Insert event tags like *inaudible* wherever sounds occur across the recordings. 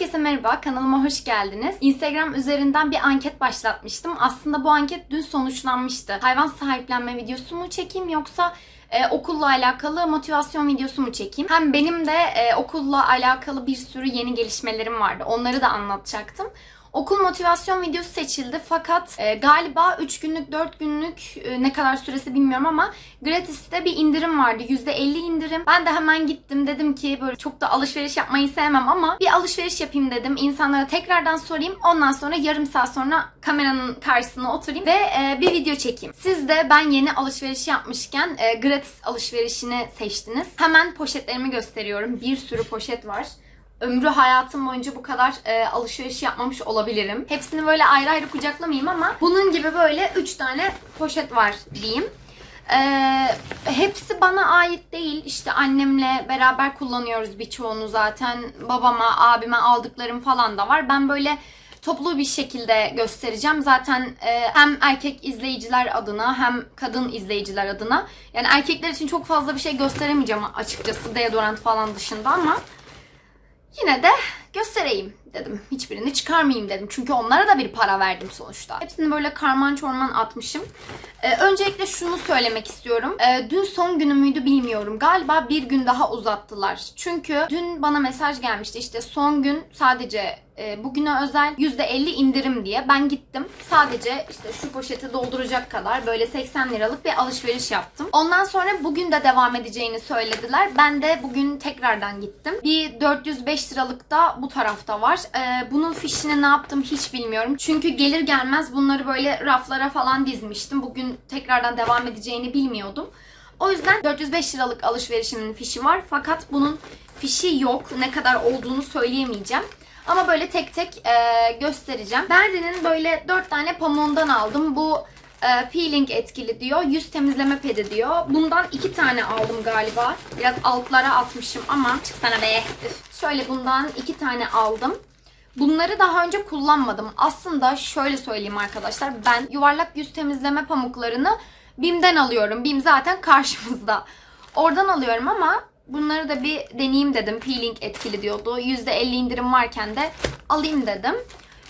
Herkese merhaba, kanalıma hoş geldiniz. Instagram üzerinden bir anket başlatmıştım. Aslında bu anket dün sonuçlanmıştı. Hayvan sahiplenme videosu mu çekeyim yoksa e, okulla alakalı motivasyon videosu mu çekeyim? Hem benim de e, okulla alakalı bir sürü yeni gelişmelerim vardı. Onları da anlatacaktım. Okul motivasyon videosu seçildi fakat e, galiba 3 günlük 4 günlük e, ne kadar süresi bilmiyorum ama gratis'te bir indirim vardı. %50 indirim. Ben de hemen gittim dedim ki böyle çok da alışveriş yapmayı sevmem ama bir alışveriş yapayım dedim. İnsanlara tekrardan sorayım. Ondan sonra yarım saat sonra kameranın karşısına oturayım ve e, bir video çekeyim. Siz de ben yeni alışveriş yapmışken e, gratis alışverişini seçtiniz. Hemen poşetlerimi gösteriyorum. Bir sürü poşet var ömrü hayatım boyunca bu kadar e, alışveriş yapmamış olabilirim. Hepsini böyle ayrı ayrı kucaklamayayım ama bunun gibi böyle 3 tane poşet var diyeyim. E, hepsi bana ait değil. İşte annemle beraber kullanıyoruz birçoğunu zaten. Babama, abime aldıklarım falan da var. Ben böyle toplu bir şekilde göstereceğim. Zaten e, hem erkek izleyiciler adına hem kadın izleyiciler adına. Yani erkekler için çok fazla bir şey gösteremeyeceğim açıkçası deodorant falan dışında ama Yine de göstereyim dedim. Hiçbirini çıkarmayayım dedim. Çünkü onlara da bir para verdim sonuçta. Hepsini böyle karman çorman atmışım. Ee, öncelikle şunu söylemek istiyorum. Ee, dün son günü müydü bilmiyorum. Galiba bir gün daha uzattılar. Çünkü dün bana mesaj gelmişti. İşte son gün sadece e, bugüne özel %50 indirim diye. Ben gittim. Sadece işte şu poşeti dolduracak kadar böyle 80 liralık bir alışveriş yaptım. Ondan sonra bugün de devam edeceğini söylediler. Ben de bugün tekrardan gittim. Bir 405 liralık da bu tarafta var. Ee, bunun fişini ne yaptım hiç bilmiyorum. Çünkü gelir gelmez bunları böyle raflara falan dizmiştim. Bugün tekrardan devam edeceğini bilmiyordum. O yüzden 405 liralık alışverişimin fişi var. Fakat bunun fişi yok. Ne kadar olduğunu söyleyemeyeceğim. Ama böyle tek tek e, göstereceğim. Berdi'nin böyle 4 tane pamuğundan aldım. Bu e, peeling etkili diyor. Yüz temizleme pedi diyor. Bundan 2 tane aldım galiba. Biraz altlara atmışım ama çıksana be. Üf. Şöyle bundan 2 tane aldım. Bunları daha önce kullanmadım. Aslında şöyle söyleyeyim arkadaşlar. Ben yuvarlak yüz temizleme pamuklarını BİM'den alıyorum. BİM zaten karşımızda. Oradan alıyorum ama bunları da bir deneyeyim dedim. Peeling etkili diyordu. %50 indirim varken de alayım dedim.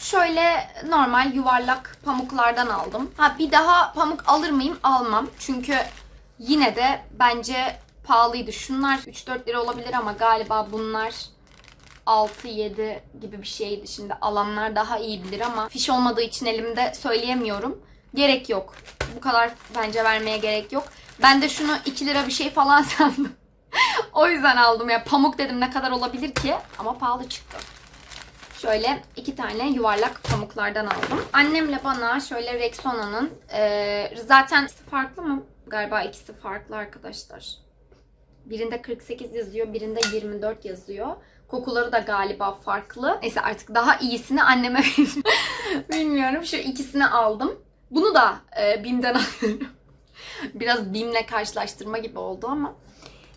Şöyle normal yuvarlak pamuklardan aldım. Ha bir daha pamuk alır mıyım? Almam. Çünkü yine de bence pahalıydı. Şunlar 3-4 lira olabilir ama galiba bunlar 6-7 gibi bir şeydi. Şimdi alanlar daha iyi bilir ama fiş olmadığı için elimde söyleyemiyorum. Gerek yok. Bu kadar bence vermeye gerek yok. Ben de şunu 2 lira bir şey falan *laughs* sandım. o yüzden aldım ya. Pamuk dedim ne kadar olabilir ki? Ama pahalı çıktı. Şöyle iki tane yuvarlak pamuklardan aldım. Annemle bana şöyle Rexona'nın e, zaten farklı mı? Galiba ikisi farklı arkadaşlar. Birinde 48 yazıyor, birinde 24 yazıyor. Kokuları da galiba farklı. Neyse artık daha iyisini anneme. *laughs* Bilmiyorum. Şu ikisini aldım. Bunu da e, BİM'den *laughs* alıyorum. Biraz BİM'le karşılaştırma gibi oldu ama.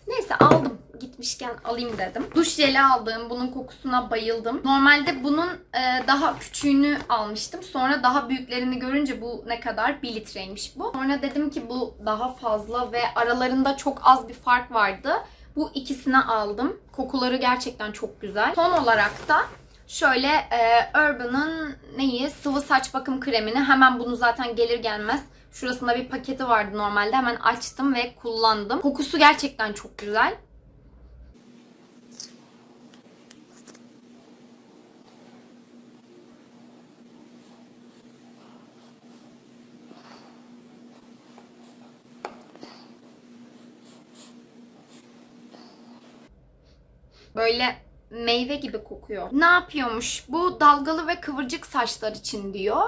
Neyse aldım. Gitmişken alayım dedim. Duş jeli aldım. Bunun kokusuna bayıldım. Normalde bunun e, daha küçüğünü almıştım. Sonra daha büyüklerini görünce bu ne kadar? 1 litreymiş bu. Sonra dedim ki bu daha fazla ve aralarında çok az bir fark vardı. Bu ikisini aldım. Kokuları gerçekten çok güzel. Son olarak da şöyle e, Urban'ın neyi? Sıvı saç bakım kremini. Hemen bunu zaten gelir gelmez Şurasında bir paketi vardı normalde. Hemen açtım ve kullandım. Kokusu gerçekten çok güzel. Böyle meyve gibi kokuyor. Ne yapıyormuş? Bu dalgalı ve kıvırcık saçlar için diyor.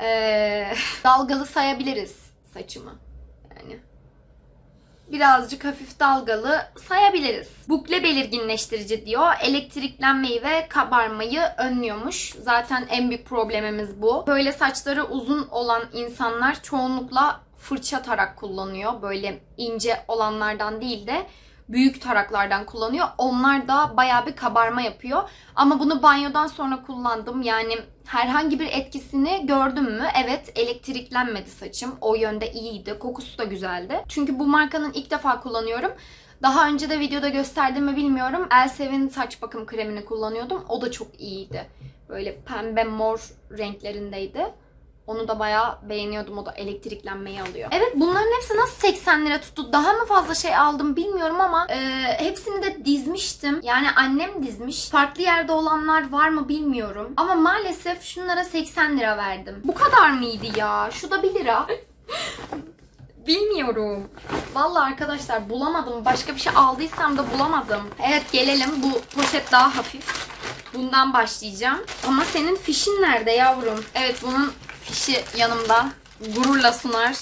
Ee, *laughs* dalgalı sayabiliriz saçımı. Yani birazcık hafif dalgalı sayabiliriz. Bukle belirginleştirici diyor. Elektriklenmeyi ve kabarmayı önlüyormuş. Zaten en büyük problemimiz bu. Böyle saçları uzun olan insanlar çoğunlukla fırça tarak kullanıyor. Böyle ince olanlardan değil de büyük taraklardan kullanıyor. Onlar da bayağı bir kabarma yapıyor. Ama bunu banyodan sonra kullandım. Yani herhangi bir etkisini gördüm mü? Evet elektriklenmedi saçım. O yönde iyiydi. Kokusu da güzeldi. Çünkü bu markanın ilk defa kullanıyorum. Daha önce de videoda gösterdim mi bilmiyorum. Elsev'in saç bakım kremini kullanıyordum. O da çok iyiydi. Böyle pembe mor renklerindeydi. Onu da bayağı beğeniyordum. O da elektriklenmeyi alıyor. Evet bunların hepsi nasıl 80 lira tuttu? Daha mı fazla şey aldım bilmiyorum ama e, hepsini de dizmiştim. Yani annem dizmiş. Farklı yerde olanlar var mı bilmiyorum. Ama maalesef şunlara 80 lira verdim. Bu kadar mıydı ya? Şu da 1 lira. *laughs* Bilmiyorum. Vallahi arkadaşlar bulamadım. Başka bir şey aldıysam da bulamadım. Evet gelelim. Bu poşet daha hafif. Bundan başlayacağım. Ama senin fişin nerede yavrum? Evet bunun fişi yanımda. Gururla sunar.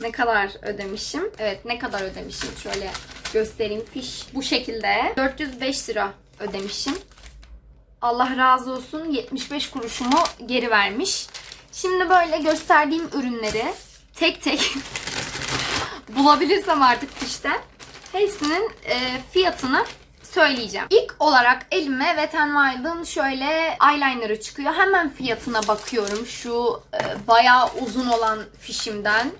Ne kadar ödemişim? Evet ne kadar ödemişim? Şöyle göstereyim. Fiş bu şekilde. 405 lira ödemişim. Allah razı olsun 75 kuruşumu geri vermiş. Şimdi böyle gösterdiğim ürünleri tek tek *laughs* bulabilirsem artık fişten hepsinin e, fiyatını söyleyeceğim. İlk olarak elime Wet n Wild'ın şöyle eyeliner'ı çıkıyor. Hemen fiyatına bakıyorum. Şu e, bayağı uzun olan fişimden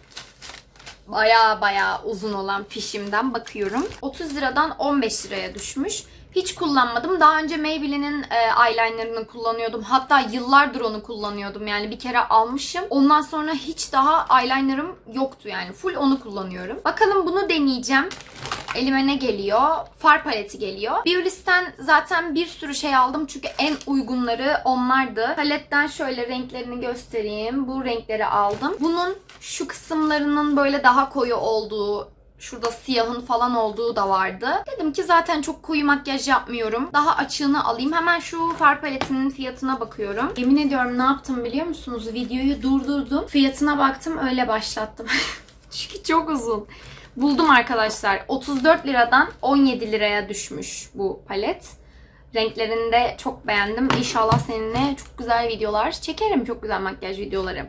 baya baya uzun olan fişimden bakıyorum. 30 liradan 15 liraya düşmüş. Hiç kullanmadım. Daha önce Maybelline'in e, eyelinerını kullanıyordum. Hatta yıllardır onu kullanıyordum. Yani bir kere almışım. Ondan sonra hiç daha eyelinerım yoktu yani. Full onu kullanıyorum. Bakalım bunu deneyeceğim. Elime ne geliyor? Far paleti geliyor. Biolis'ten zaten bir sürü şey aldım. Çünkü en uygunları onlardı. Paletten şöyle renklerini göstereyim. Bu renkleri aldım. Bunun şu kısımlarının böyle daha koyu olduğu Şurada siyahın falan olduğu da vardı. Dedim ki zaten çok koyu makyaj yapmıyorum. Daha açığını alayım. Hemen şu far paletinin fiyatına bakıyorum. Yemin ediyorum ne yaptım biliyor musunuz? Videoyu durdurdum. Fiyatına baktım öyle başlattım. *laughs* Çünkü çok uzun. Buldum arkadaşlar. 34 liradan 17 liraya düşmüş bu palet. Renklerini de çok beğendim. İnşallah seninle çok güzel videolar çekerim. Çok güzel makyaj videoları.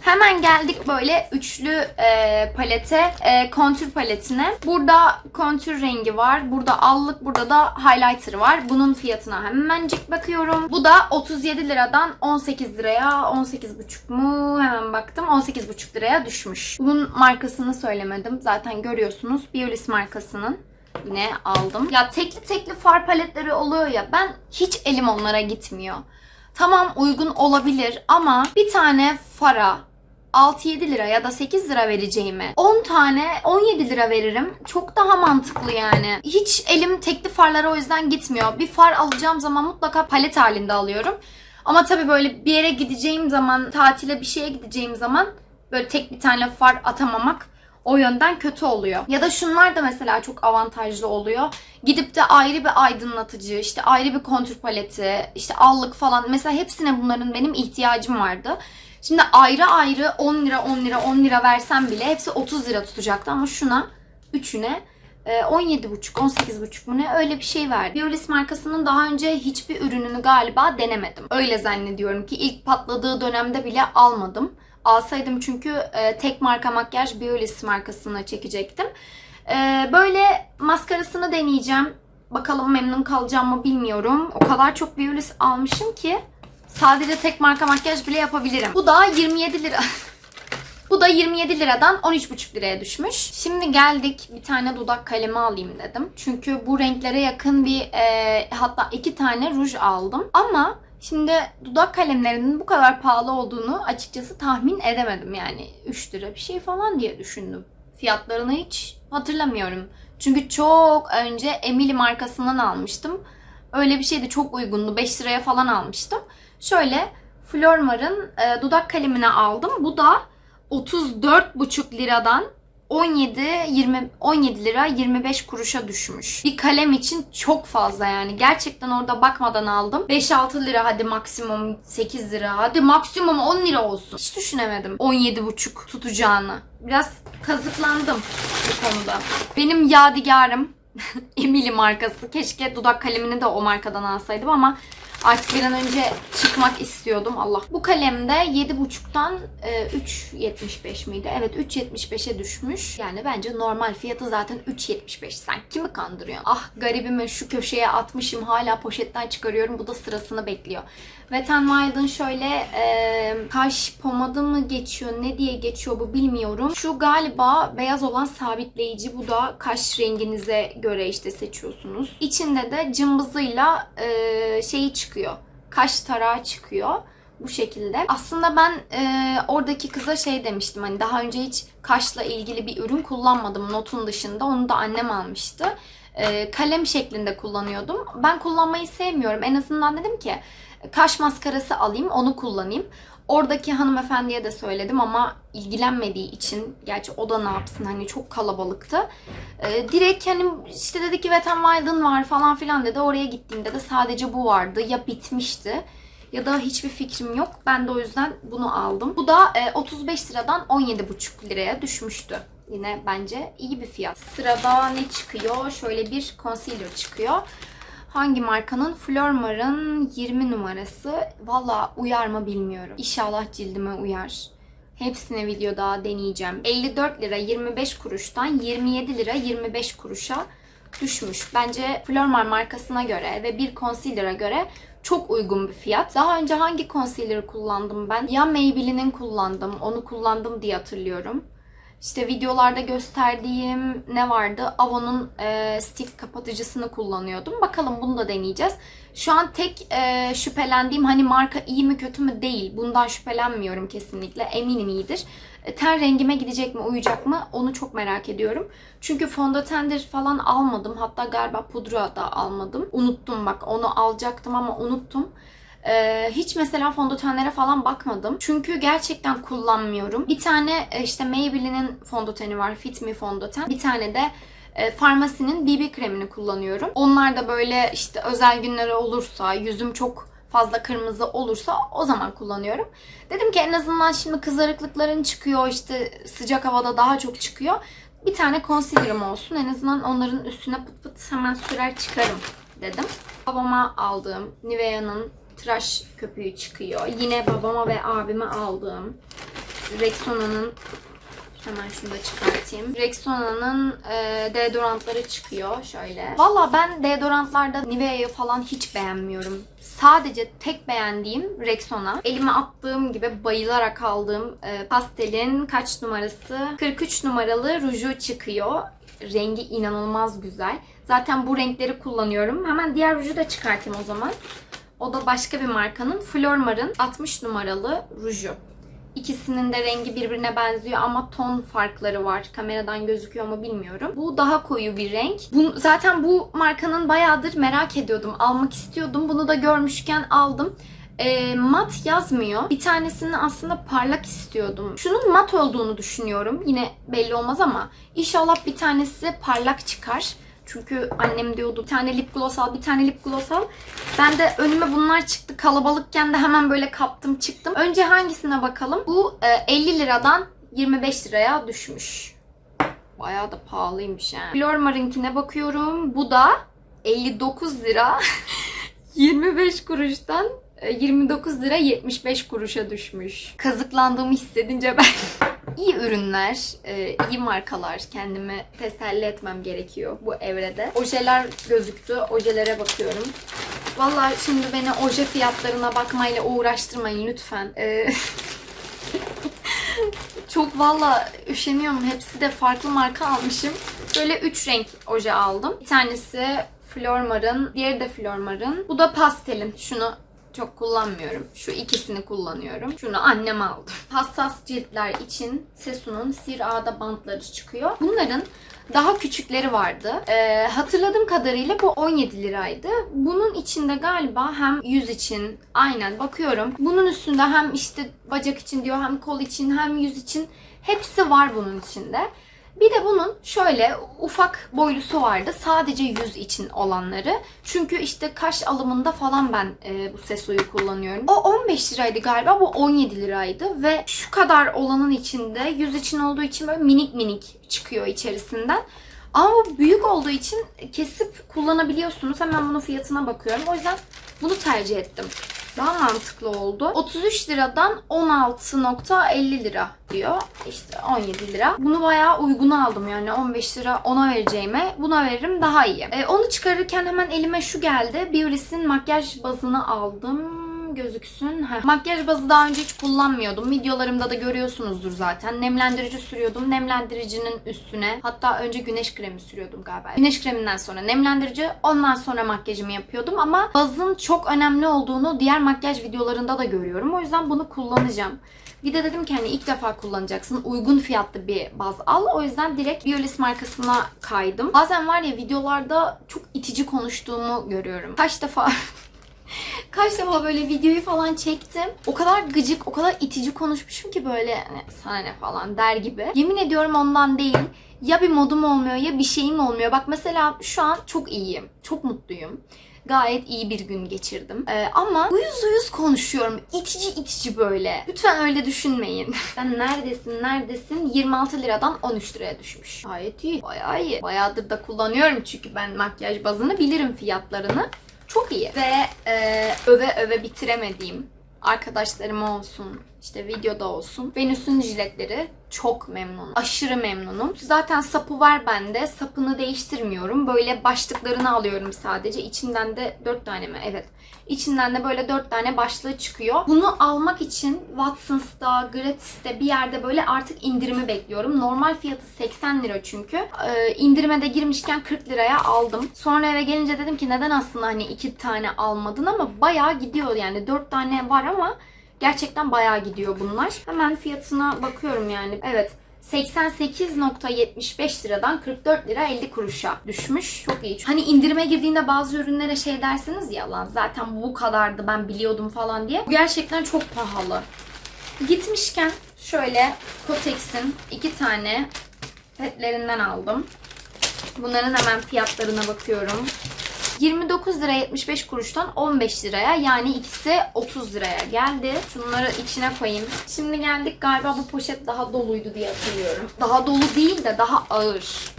Hemen geldik böyle üçlü e, palete, e, kontür paletine. Burada kontür rengi var. Burada allık, burada da highlighter var. Bunun fiyatına hemencik bakıyorum. Bu da 37 liradan 18 liraya, 18,5 mu? Hemen baktım. 18,5 liraya düşmüş. Bunun markasını söylemedim. Zaten görüyorsunuz. Biolis markasının yine aldım. Ya tekli tekli far paletleri oluyor ya ben hiç elim onlara gitmiyor. Tamam uygun olabilir ama bir tane fara 6-7 lira ya da 8 lira vereceğime 10 tane 17 lira veririm. Çok daha mantıklı yani. Hiç elim tekli farlara o yüzden gitmiyor. Bir far alacağım zaman mutlaka palet halinde alıyorum. Ama tabii böyle bir yere gideceğim zaman, tatile bir şeye gideceğim zaman böyle tek bir tane far atamamak o yönden kötü oluyor. Ya da şunlar da mesela çok avantajlı oluyor. Gidip de ayrı bir aydınlatıcı, işte ayrı bir kontür paleti, işte allık falan. Mesela hepsine bunların benim ihtiyacım vardı. Şimdi ayrı ayrı 10 lira 10 lira 10 lira versem bile hepsi 30 lira tutacaktı ama şuna üçüne e, 17,5 18,5 mu ne öyle bir şey verdi. Biolis markasının daha önce hiçbir ürününü galiba denemedim. Öyle zannediyorum ki ilk patladığı dönemde bile almadım. Alsaydım çünkü e, tek marka makyaj Biolis markasına çekecektim. E, böyle maskarasını deneyeceğim. Bakalım memnun kalacağım mı bilmiyorum. O kadar çok Biolis almışım ki sadece tek marka makyaj bile yapabilirim. Bu da 27 lira. *laughs* Bu da 27 liradan 13,5 liraya düşmüş. Şimdi geldik bir tane dudak kalemi alayım dedim. Çünkü bu renklere yakın bir e, hatta iki tane ruj aldım. Ama şimdi dudak kalemlerinin bu kadar pahalı olduğunu açıkçası tahmin edemedim. Yani 3 lira bir şey falan diye düşündüm. Fiyatlarını hiç hatırlamıyorum. Çünkü çok önce Emily markasından almıştım. Öyle bir şeydi çok uygundu. 5 liraya falan almıştım. Şöyle Flormar'ın e, dudak kalemini aldım. Bu da 34,5 liradan 17 20 17 lira 25 kuruşa düşmüş. Bir kalem için çok fazla yani. Gerçekten orada bakmadan aldım. 5-6 lira hadi maksimum 8 lira. Hadi maksimum 10 lira olsun. Hiç düşünemedim 17,5 tutacağını. Biraz kazıklandım bu konuda. Benim yadigarım *laughs* Emily markası. Keşke dudak kalemini de o markadan alsaydım ama Artık bir an önce çıkmak istiyordum. Allah. Bu kalemde 7.5'tan e, 3.75 miydi? Evet 3.75'e düşmüş. Yani bence normal fiyatı zaten 3.75. Sen kimi kandırıyorsun? Ah garibimi şu köşeye atmışım. Hala poşetten çıkarıyorum. Bu da sırasını bekliyor. Wet n Wild'ın şöyle e, kaş pomadı mı geçiyor, ne diye geçiyor bu bilmiyorum. Şu galiba beyaz olan sabitleyici. Bu da kaş renginize göre işte seçiyorsunuz. İçinde de cımbızıyla e, şeyi çıkıyor. Kaş tarağı çıkıyor. Bu şekilde. Aslında ben e, oradaki kıza şey demiştim hani daha önce hiç kaşla ilgili bir ürün kullanmadım notun dışında. Onu da annem almıştı. E, kalem şeklinde kullanıyordum. Ben kullanmayı sevmiyorum. En azından dedim ki kaş maskarası alayım onu kullanayım. Oradaki hanımefendiye de söyledim ama ilgilenmediği için gerçi o da ne yapsın hani çok kalabalıktı. Ee, direkt hani işte dedi ki Wet n Wild'ın var falan filan dedi. Oraya gittiğimde de sadece bu vardı. Ya bitmişti ya da hiçbir fikrim yok. Ben de o yüzden bunu aldım. Bu da e, 35 liradan 17,5 liraya düşmüştü. Yine bence iyi bir fiyat. Sırada ne çıkıyor? Şöyle bir concealer çıkıyor. Hangi markanın? Flormar'ın 20 numarası. Valla uyar mı bilmiyorum. İnşallah cildime uyar. Hepsini videoda deneyeceğim. 54 lira 25 kuruştan 27 lira 25 kuruşa düşmüş. Bence Flormar markasına göre ve bir concealer'a göre çok uygun bir fiyat. Daha önce hangi concealer kullandım ben? Ya Maybelline'in kullandım. Onu kullandım diye hatırlıyorum. İşte videolarda gösterdiğim ne vardı? Avon'un e, stick kapatıcısını kullanıyordum. Bakalım bunu da deneyeceğiz. Şu an tek e, şüphelendiğim hani marka iyi mi kötü mü değil. Bundan şüphelenmiyorum kesinlikle. Eminim iyidir. E, ten rengime gidecek mi, uyacak mı? Onu çok merak ediyorum. Çünkü fondötendir falan almadım. Hatta galiba pudra da almadım. Unuttum bak. Onu alacaktım ama unuttum. Ee, hiç mesela fondötenlere falan bakmadım. Çünkü gerçekten kullanmıyorum. Bir tane e, işte Maybelline'in fondöteni var. Fit Me fondöten. Bir tane de e, Farmasi'nin BB kremini kullanıyorum. Onlar da böyle işte özel günleri olursa, yüzüm çok fazla kırmızı olursa o zaman kullanıyorum. Dedim ki en azından şimdi kızarıklıkların çıkıyor işte sıcak havada daha çok çıkıyor. Bir tane concealer'ım olsun en azından onların üstüne pıt pıt hemen sürer çıkarım dedim. Babama aldığım Nivea'nın tıraş köpüğü çıkıyor. Yine babama ve abime aldığım Rexona'nın Hemen şunu da çıkartayım. Rexona'nın e, deodorantları çıkıyor şöyle. Valla ben deodorantlarda Nivea'yı falan hiç beğenmiyorum. Sadece tek beğendiğim Rexona. Elime attığım gibi bayılarak aldığım e, pastelin kaç numarası? 43 numaralı ruju çıkıyor. Rengi inanılmaz güzel. Zaten bu renkleri kullanıyorum. Hemen diğer ruju da çıkartayım o zaman. O da başka bir markanın Flormar'ın 60 numaralı ruju. İkisinin de rengi birbirine benziyor ama ton farkları var. Kameradan gözüküyor mu bilmiyorum. Bu daha koyu bir renk. Bu, zaten bu markanın bayağıdır merak ediyordum. Almak istiyordum. Bunu da görmüşken aldım. E, mat yazmıyor. Bir tanesini aslında parlak istiyordum. Şunun mat olduğunu düşünüyorum. Yine belli olmaz ama inşallah bir tanesi parlak çıkar. Çünkü annem diyordu bir tane lip gloss al, bir tane lip gloss al. Ben de önüme bunlar çıktı. Kalabalıkken de hemen böyle kaptım çıktım. Önce hangisine bakalım? Bu e, 50 liradan 25 liraya düşmüş. Bayağı da pahalıymış yani. Flormar'ınkine bakıyorum. Bu da 59 lira. *laughs* 25 kuruştan e, 29 lira 75 kuruşa düşmüş. Kazıklandığımı hissedince ben *laughs* iyi ürünler, e, iyi markalar kendimi teselli etmem gerekiyor bu evrede. Ojeler gözüktü. Ojelere bakıyorum. Vallahi şimdi beni oje fiyatlarına bakmayla uğraştırmayın lütfen. E, *laughs* çok valla üşeniyorum. Hepsi de farklı marka almışım. Böyle 3 renk oje aldım. Bir tanesi Flormar'ın, diğeri de Flormar'ın. Bu da pastelin. Şunu çok kullanmıyorum. Şu ikisini kullanıyorum. Şunu annem aldı. Hassas ciltler için Sesu'nun Sir A'da bantları çıkıyor. Bunların daha küçükleri vardı. Ee, hatırladığım kadarıyla bu 17 liraydı. Bunun içinde galiba hem yüz için aynen bakıyorum. Bunun üstünde hem işte bacak için diyor hem kol için hem yüz için hepsi var bunun içinde. Bir de bunun şöyle ufak boylusu vardı. Sadece yüz için olanları. Çünkü işte kaş alımında falan ben e, bu Seso'yu kullanıyorum. O 15 liraydı galiba. Bu 17 liraydı. Ve şu kadar olanın içinde yüz için olduğu için böyle minik minik çıkıyor içerisinden. Ama bu büyük olduğu için kesip kullanabiliyorsunuz. Hemen bunun fiyatına bakıyorum. O yüzden Bunu tercih ettim. Daha mantıklı oldu. 33 liradan 16.50 lira diyor. İşte 17 lira. Bunu bayağı uygun aldım yani 15 lira ona vereceğime buna veririm daha iyi. Ee, onu çıkarırken hemen elime şu geldi. Biolis'in makyaj bazını aldım gözüksün. Heh. Makyaj bazı daha önce hiç kullanmıyordum. Videolarımda da görüyorsunuzdur zaten. Nemlendirici sürüyordum. Nemlendiricinin üstüne hatta önce güneş kremi sürüyordum galiba. Güneş kreminden sonra nemlendirici ondan sonra makyajımı yapıyordum ama bazın çok önemli olduğunu diğer makyaj videolarında da görüyorum. O yüzden bunu kullanacağım. Bir de dedim ki hani ilk defa kullanacaksın. Uygun fiyatlı bir baz al. O yüzden direkt Biolis markasına kaydım. Bazen var ya videolarda çok itici konuştuğumu görüyorum. Kaç defa *laughs* Kaç defa böyle videoyu falan çektim. O kadar gıcık, o kadar itici konuşmuşum ki böyle hani sana ne falan der gibi. Yemin ediyorum ondan değil. Ya bir modum olmuyor ya bir şeyim olmuyor. Bak mesela şu an çok iyiyim. Çok mutluyum. Gayet iyi bir gün geçirdim. Ee, ama uyuz uyuz konuşuyorum. İtici itici böyle. Lütfen öyle düşünmeyin. *laughs* Ben neredesin neredesin 26 liradan 13 liraya düşmüş. Gayet iyi. Bayağı iyi. Bayağıdır da kullanıyorum çünkü ben makyaj bazını bilirim fiyatlarını. Çok iyi. Ve e, öve öve bitiremediğim arkadaşlarım olsun, işte videoda olsun. Venüs'ün jiletleri çok memnunum. Aşırı memnunum. Zaten sapı var bende. Sapını değiştirmiyorum. Böyle başlıklarını alıyorum sadece. İçinden de 4 tane mi? Evet. İçinden de böyle 4 tane başlığı çıkıyor. Bunu almak için Watsons'ta, Gratis'te bir yerde böyle artık indirimi bekliyorum. Normal fiyatı 80 lira çünkü. Ee, indirime de girmişken 40 liraya aldım. Sonra eve gelince dedim ki neden aslında hani 2 tane almadın ama bayağı gidiyor yani. 4 tane var ama gerçekten bayağı gidiyor bunlar. Hemen fiyatına bakıyorum yani. Evet. 88.75 liradan 44 lira 50 kuruşa düşmüş. Çok iyi. Hani indirime girdiğinde bazı ürünlere şey dersiniz ya lan zaten bu kadardı ben biliyordum falan diye. Bu gerçekten çok pahalı. Gitmişken şöyle Kotex'in iki tane petlerinden aldım. Bunların hemen fiyatlarına bakıyorum. 29 lira 75 kuruştan 15 liraya yani ikisi 30 liraya geldi. Şunları içine koyayım. Şimdi geldik galiba bu poşet daha doluydu diye hatırlıyorum. Daha dolu değil de daha ağır.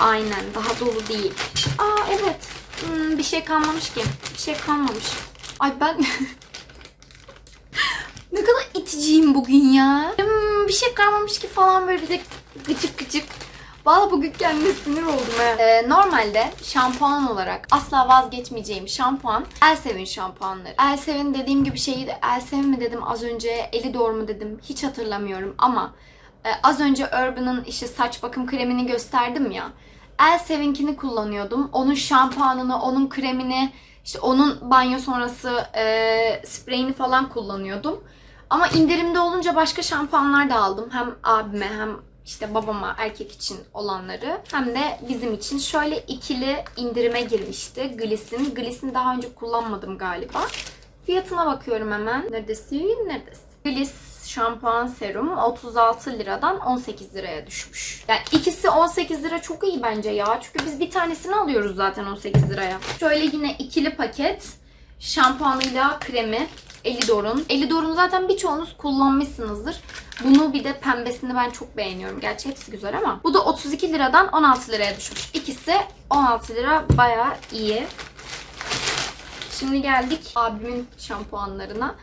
Aynen daha dolu değil. Aa evet. Hmm, bir şey kalmamış ki. Bir şey kalmamış. Ay ben... *laughs* ne kadar iticiyim bugün ya. Hmm, bir şey kalmamış ki falan böyle bir de gıcık gıcık. Valla bugün kendime sinir oldum he. Ee, normalde şampuan olarak asla vazgeçmeyeceğim şampuan Elsevin şampuanları. Elsevin dediğim gibi şeyi de Elsevin mi dedim az önce eli doğru mu dedim hiç hatırlamıyorum ama e, az önce Urban'ın işte saç bakım kremini gösterdim ya. Elsevinkini kullanıyordum. Onun şampuanını, onun kremini, işte onun banyo sonrası e, spreyini falan kullanıyordum. Ama indirimde olunca başka şampuanlar da aldım. Hem abime hem işte babama erkek için olanları hem de bizim için şöyle ikili indirime girmişti. Gliss'in. Gliss'in daha önce kullanmadım galiba. Fiyatına bakıyorum hemen. Neredesin? Neredesin? Gliss şampuan serum 36 liradan 18 liraya düşmüş. Yani ikisi 18 lira çok iyi bence ya. Çünkü biz bir tanesini alıyoruz zaten 18 liraya. Şöyle yine ikili paket şampuanıyla kremi Elidor'un. Elidor'un zaten birçoğunuz kullanmışsınızdır. Bunu bir de pembesini ben çok beğeniyorum. Gerçi hepsi güzel ama. Bu da 32 liradan 16 liraya düşmüş. İkisi 16 lira baya iyi. Şimdi geldik abimin şampuanlarına.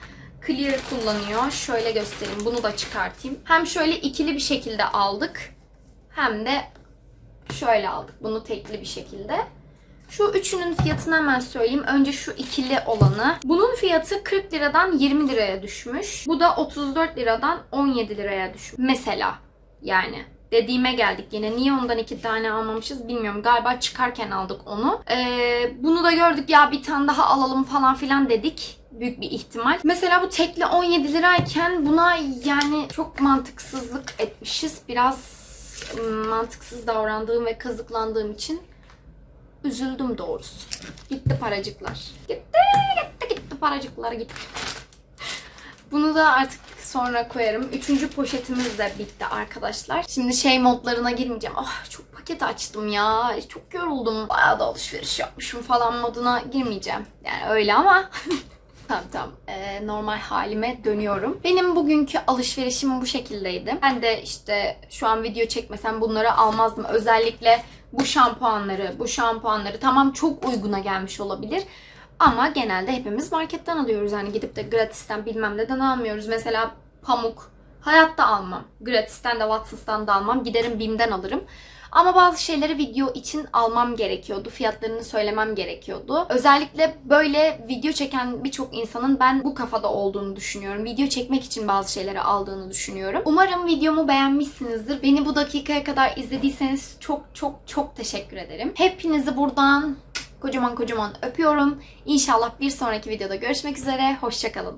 Clear kullanıyor. Şöyle göstereyim. Bunu da çıkartayım. Hem şöyle ikili bir şekilde aldık. Hem de şöyle aldık. Bunu tekli bir şekilde. Şu üçünün fiyatını hemen söyleyeyim. Önce şu ikili olanı. Bunun fiyatı 40 liradan 20 liraya düşmüş. Bu da 34 liradan 17 liraya düşmüş. Mesela yani dediğime geldik yine. Niye ondan iki tane almamışız bilmiyorum. Galiba çıkarken aldık onu. Ee, bunu da gördük ya bir tane daha alalım falan filan dedik. Büyük bir ihtimal. Mesela bu tekli 17 lirayken buna yani çok mantıksızlık etmişiz. Biraz ım, mantıksız davrandığım ve kazıklandığım için üzüldüm doğrusu. Gitti paracıklar. Gitti gitti gitti paracıklar gitti. Bunu da artık sonra koyarım. Üçüncü poşetimiz de bitti arkadaşlar. Şimdi şey modlarına girmeyeceğim. Ah çok paket açtım ya. Çok yoruldum. Bayağı da alışveriş yapmışım falan moduna girmeyeceğim. Yani öyle ama *laughs* Tamam tamam. Ee, normal halime dönüyorum. Benim bugünkü alışverişim bu şekildeydi. Ben de işte şu an video çekmesem bunları almazdım. Özellikle bu şampuanları, bu şampuanları tamam çok uyguna gelmiş olabilir. Ama genelde hepimiz marketten alıyoruz. Yani gidip de gratisten bilmem neden almıyoruz. Mesela pamuk hayatta almam. Gratisten de Watsons'tan da almam. Giderim BİM'den alırım. Ama bazı şeyleri video için almam gerekiyordu. Fiyatlarını söylemem gerekiyordu. Özellikle böyle video çeken birçok insanın ben bu kafada olduğunu düşünüyorum. Video çekmek için bazı şeyleri aldığını düşünüyorum. Umarım videomu beğenmişsinizdir. Beni bu dakikaya kadar izlediyseniz çok çok çok teşekkür ederim. Hepinizi buradan kocaman kocaman öpüyorum. İnşallah bir sonraki videoda görüşmek üzere. Hoşçakalın.